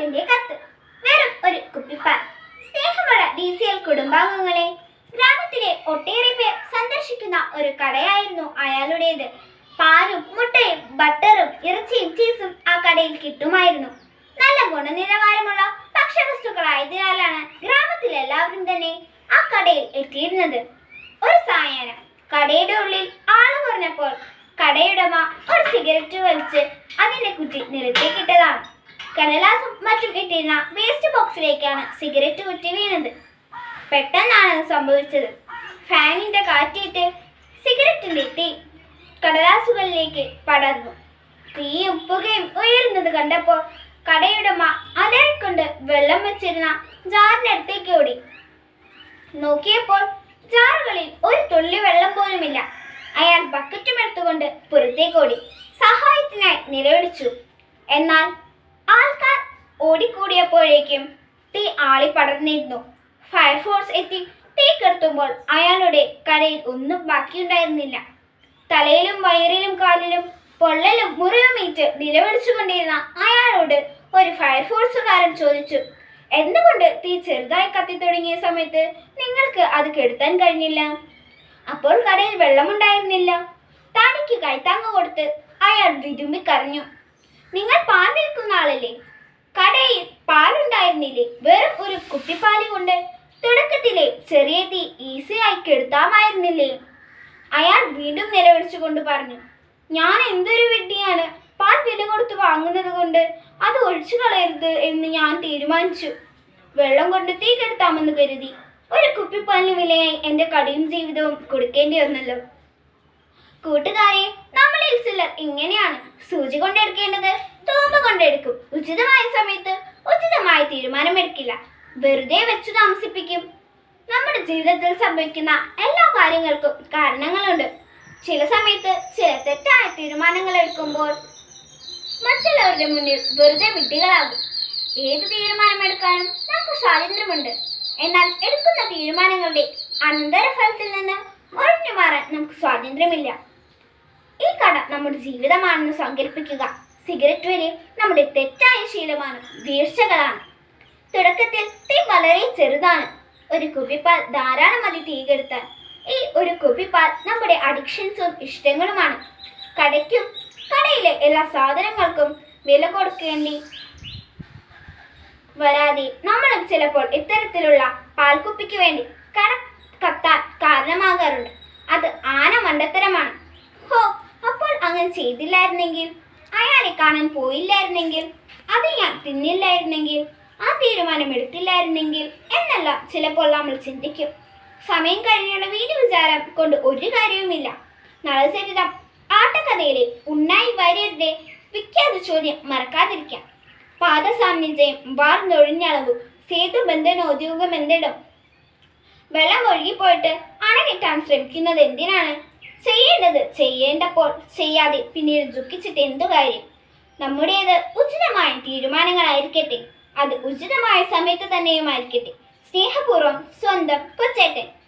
കൊച്ചേട്ടന്റെ കത്ത്. വെറും ഒരു കുപ്പിപ്പാൽ സ്നേഹമുള്ള ഡി സി എൽ കുടുംബാംഗങ്ങളെ ഗ്രാമത്തിലെ ഒട്ടേറെ പേർ സന്ദർശിക്കുന്ന ഒരു കടയായിരുന്നു അയാളുടേത്. പാലും മുട്ടയും ബട്ടറും ഇറച്ചിയും ചീസും ആ കടയിൽ കിട്ടുമായിരുന്നു. നല്ല ഗുണനിലവാരമുള്ള ഭക്ഷ്യവസ്തുക്കളായതിനാലാണ് ഗ്രാമത്തിലെ എല്ലാവരും തന്നെ ആ കടയിൽ എത്തിയിരുന്നത്. ഒരു സായാഹ്നം കടയുടെ ഉള്ളിൽ ആൾ കുറഞ്ഞപ്പോൾ കടയുടമ ഒരു സിഗരറ്റ് വലിച്ച് അതിന്റെ കുറ്റി നിലത്തേക്കിട്ടതാണ് കടലാസും മറ്റും ഇട്ടിരുന്ന വേസ്റ്റ് ബോക്സിലേക്കാണ് സിഗരറ്റ് കുറ്റി വീണത്. പെട്ടെന്നാണ് സംഭവിച്ചത്. ഫാനിന്റെ കാറ്റേറ്റ് സിഗരറ്റിന്റെ തീ കടലാസുകളിലേക്ക് പടർന്നു. തീയും പുകയും ഉയരുന്നത് കണ്ടപ്പോൾ കടയുടമ അലറിക്കൊണ്ട് വെള്ളം വെച്ചിരുന്ന ജാറിനടുത്തേക്ക് ഓടി. നോക്കിയപ്പോൾ ജാറുകളിൽ ഒരു തുള്ളി വെള്ളം പോലുമില്ല. അയാൾ ബക്കറ്റും എടുത്തുകൊണ്ട് പുറത്തേക്ക് ഓടി. സഹായത്തിനായി നിലവിളിച്ചു. എന്നാൽ ആൾക്കാർ ഓടിക്കൂടിയപ്പോഴേക്കും തീ ആളി പടർന്നിരുന്നു. ഫയർഫോഴ്സ് എത്തി തീ കെടുത്തുമ്പോൾ അയാളുടെ കരയിൽ ഒന്നും ബാക്കിയുണ്ടായിരുന്നില്ല. തലയിലും വയറിലും കാലിലും പൊള്ളലും മുറിവുമേറ്റ് നിലവിളിച്ചുകൊണ്ടിരുന്ന അയാളോട് ഒരു ഫയർഫോഴ്സുകാരൻ ചോദിച്ചു എന്തുകൊണ്ട് തീ ചെറുതായി കത്തി തുടങ്ങിയ സമയത്ത് നിങ്ങൾക്ക് അത് കെടുത്താൻ കഴിഞ്ഞില്ല? അപ്പോൾ കടയിൽ വെള്ളമുണ്ടായിരുന്നില്ല. താടിക്ക് കൈത്താങ്ങ് കൊടുത്ത് അയാൾ വിരുമ്പി കരഞ്ഞു. നിങ്ങൾ പാൽ വിൽക്കുന്ന ആളല്ലേ? കടയിൽ പാലുണ്ടായിരുന്നില്ലേ? വെറും ഒരു കുപ്പിപ്പാൽ കൊണ്ട് തുടക്കത്തിലെ ചെറിയ തീ ഈസിയായി കെടുത്താമായിരുന്നില്ലേ? അയാൾ വീണ്ടും നിലവിളിച്ചുകൊണ്ട് പറഞ്ഞു ഞാൻ എന്തൊരു വിഡ്ഢിയാണ്? പാൽ വില കൊടുത്ത് വാങ്ങുന്നത് കൊണ്ട് അത് ഒഴിച്ചു കളയരുത് എന്ന് ഞാൻ തീരുമാനിച്ചു. വെള്ളം കൊണ്ട് തീ കെടുത്താമെന്ന് കരുതി. ഒരു കുപ്പിപ്പാലിന് വിലയായി എന്റെ കടിയും ജീവിതവും കൊടുക്കേണ്ടി വന്നല്ലോ കൂട്ടുകാരെ നമ്മളിൽ ചിലർ ഇങ്ങനെയാണ് സൂചി കൊണ്ടെടുക്കേണ്ടത്. തോമ്പ് കൊണ്ടെടുക്കും. ഉചിതമായ സമയത്ത് ഉചിതമായ തീരുമാനം എടുക്കില്ല വെറുതെ വെച്ചു താമസിപ്പിക്കും. നമ്മുടെ ജീവിതത്തിൽ സംഭവിക്കുന്ന എല്ലാ കാര്യങ്ങൾക്കും കാരണങ്ങളുണ്ട്. ചില സമയത്ത് ചില തെറ്റായ തീരുമാനങ്ങൾ എടുക്കുമ്പോൾ മറ്റുള്ളവരുടെ മുന്നിൽ വെറുതെ വിഡ്ഢികളാകും. ഏത് തീരുമാനമെടുക്കാനും നമുക്ക് സ്വാതന്ത്ര്യമുണ്ട്. എന്നാൽ എടുക്കുന്ന തീരുമാനങ്ങളുടെ അനന്തരഫലത്തിൽ നിന്ന് ഒഴിഞ്ഞു മാറാൻ നമുക്ക് സ്വാതന്ത്ര്യമില്ല. ഈ കട നമ്മുടെ ജീവിതമാണെന്ന് സങ്കല്പിക്കുക. സിഗരറ്റ് വരെ നമ്മുടെ തെറ്റായ ശീലമാണ് വീഴ്ചകളാണ്. തുടക്കത്തിൽ തീ വളരെ ചെറുതാണ്. ഒരു കുപ്പിപ്പാൽ ധാരാളം മതി തീ കെടുത്താൻ. ഈ ഒരു കുപ്പിപ്പാൽ നമ്മുടെ അഡിക്ഷൻസും ഇഷ്ടങ്ങളുമാണ്. കടയ്ക്കും കടയിലെ എല്ലാ സാധനങ്ങൾക്കും വില കൊടുക്കേണ്ടി വരാതെ നമ്മളും ചിലപ്പോൾ ഇത്തരത്തിലുള്ള പാൽക്കുപ്പിക്ക് വേണ്ടി കട കത്താൻ കാരണമാകാറുണ്ട്. അത് ആന മണ്ടത്തരമാണ്. ഹോ അപ്പോൾ അങ്ങനെ ചെയ്തില്ലായിരുന്നെങ്കിൽ? അയാളെ കാണാൻ പോയില്ലായിരുന്നെങ്കിൽ? അത് ഞാൻ തിന്നില്ലായിരുന്നെങ്കിൽ? ആ തീരുമാനം എടുത്തില്ലായിരുന്നെങ്കിൽ എന്നെല്ലാം ചിലപ്പോൾ നമ്മൾ ചിന്തിക്കും. സമയം കഴിഞ്ഞുള്ള വീട് വിചാരം കൊണ്ട് ഒരു കാര്യവുമില്ല. നളചരിതം ആട്ടക്കഥയിലെ ഉണ്ണായി വാര്യരുടെ വിഖ്യാത ചോദ്യം മറക്കാതിരിക്കാം. പാദസാമ്യജയം വാർന്നൊഴിഞ്ഞളവ് സേതുബന്ധനോദ്യോഗം എന്തിടും? വെള്ളം ഒഴുകിപ്പോയിട്ട് അണകെട്ടാൻ ശ്രമിക്കുന്നത് എന്തിനാണ് ചെയ്യേണ്ടത്? ചെയ്യേണ്ടപ്പോൾ ചെയ്യാതെ പിന്നീട് ദുഃഖിച്ചിട്ട് എന്തു കാര്യം? നമ്മുടേത് ഉചിതമായ തീരുമാനങ്ങളായിരിക്കട്ടെ. അത് ഉചിതമായ സമയത്ത് തന്നെയുമായിരിക്കട്ടെ. സ്നേഹപൂർവം സ്വന്തം കൊച്ചേട്ടൻ.